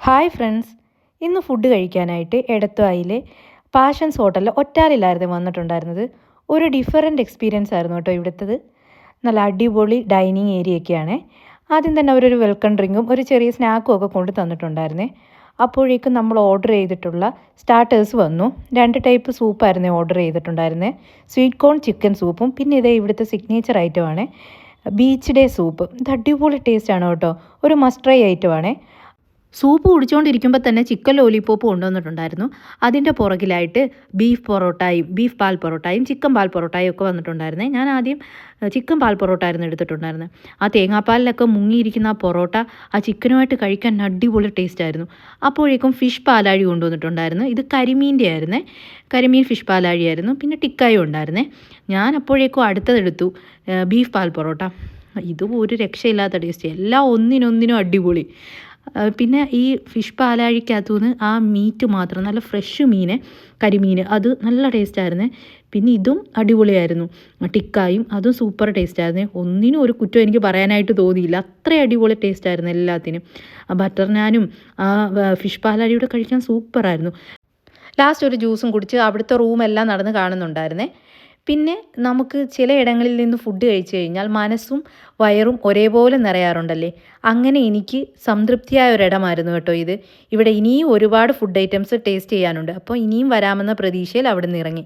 Hi friends ഇന്ന് food കഴിക്കാനായിട്ട് എടത്തുവായിലെ passions ഹോട്ടലിൽ ഒറ്റാലിലായിരുന്നു വന്നിട്ടുണ്ടായിരുന്നത്. ഒരു ഡിഫറെന്റ് എക്സ്പീരിയൻസ് ആയിരുന്നു കേട്ടോ ഇവിടുത്തത്. നല്ല അടിപൊളി ഡൈനിങ് ഏരിയ ഒക്കെയാണ്. ആദ്യം തന്നെ അവരൊരു വെൽക്കം ഡ്രിങ്കും ഒരു ചെറിയ സ്നാക്കും ഒക്കെ കൊണ്ടു തന്നിട്ടുണ്ടായിരുന്നു. അപ്പോഴേക്കും നമ്മൾ ഓർഡർ ചെയ്തിട്ടുള്ള സ്റ്റാർട്ടേഴ്സ് വന്നു. രണ്ട് ടൈപ്പ് സൂപ്പായിരുന്നു ഓർഡർ ചെയ്തിട്ടുണ്ടായിരുന്നത് സ്വീറ്റ് കോൺ ചിക്കൻ സൂപ്പും പിന്നെ ഇതേ ഇവിടുത്തെ സിഗ്നേച്ചർ ഐറ്റമാണ് ബീച്ച് ഡേ സൂപ്പ് ഇത് അടിപൊളി ടേസ്റ്റാണ് കേട്ടോ. ഒരു മസ്റ്റ് ട്രൈ ഐറ്റമാണേ സൂപ്പ് കുടിച്ചുകൊണ്ടിരിക്കുമ്പോൾ തന്നെ ചിക്കൻ ലോലിപോപ്പ് കൊണ്ടുവന്നിട്ടുണ്ടായിരുന്നു. അതിന്റെ പുറകിലായിട്ട് ബീഫ് പൊറോട്ടയും ബീഫ് പാൽ പൊറോട്ടയും ചിക്കൻ പാൽ പൊറോട്ടയും ഒക്കെ വന്നിട്ടുണ്ടായിരുന്നേ. ഞാൻ ആദ്യം ചിക്കൻ പാൽ പൊറോട്ട ആയിരുന്നു എടുത്തിട്ടുണ്ടായിരുന്നത് ആ തേങ്ങാപ്പാലിലൊക്കെ മുങ്ങിയിരിക്കുന്ന ആ പൊറോട്ട ആ ചിക്കനുമായിട്ട് കഴിക്കാൻ അടിപൊളി ടേസ്റ്റ് ആയിരുന്നു. അപ്പോഴേക്കും ഫിഷ് പാലാഴി കൊണ്ടുവന്നിട്ടുണ്ടായിരുന്നു. ഇത് കരിമീന്റെ ആയിരുന്നേ കരിമീൻ ഫിഷ് പാലാഴി ആയിരുന്നു പിന്നെ ടിക്കായും ഉണ്ടായിരുന്നേ. ഞാൻ അപ്പോഴേക്കും അടുത്തതെടുത്തു ബീഫ് പാൽ പൊറോട്ട. ഇതും ഒരു രക്ഷയില്ലാത്ത ടേസ്റ്റ് എല്ലാം ഒന്നിനൊന്നിനും അടിപൊളി. പിന്നെ ഈ ഫിഷ് പാലാഴിക്കകത്തു നിന്ന് ആ മീറ്റ് മാത്രം നല്ല ഫ്രഷ് മീൻ കരിമീൻ അത് നല്ല ടേസ്റ്റായിരുന്നു പിന്നെ ഇതും അടിപൊളിയായിരുന്നു. ടിക്കായും അതും സൂപ്പർ ടേസ്റ്റായിരുന്നു ഒന്നിനും ഒരു കുറ്റം എനിക്ക് പറയാനായിട്ട് തോന്നിയില്ല. അത്ര അടിപൊളി ടേസ്റ്റായിരുന്നു എല്ലാത്തിനും. ബട്ടർ നാനും ആ ഫിഷ് പാലാഴിയുടെ കഴിക്കാൻ സൂപ്പറായിരുന്നു ലാസ്റ്റ് ഒരു ജ്യൂസും കുടിച്ച് അവിടുത്തെ റൂമെല്ലാം നടന്ന് കാണുന്നുണ്ടായിരുന്നേ. പിന്നെ നമുക്ക് ചിലയിടങ്ങളിൽ നിന്ന് ഫുഡ് കഴിച്ചു കഴിഞ്ഞാൽ മനസ്സും വയറും ഒരേപോലെ നിറയാറുണ്ടല്ലേ? അങ്ങനെ എനിക്ക് സംതൃപ്തിയായ ഒരിടമായിരുന്നു കേട്ടോ ഇത്. ഇവിടെ ഇനിയും ഒരുപാട് ഫുഡ് ഐറ്റംസ് ടേസ്റ്റ് ചെയ്യാനുണ്ട്. അപ്പോൾ ഇനിയും വരാമെന്ന പ്രതീക്ഷയിൽ അവിടെ നിന്ന് ഇറങ്ങി.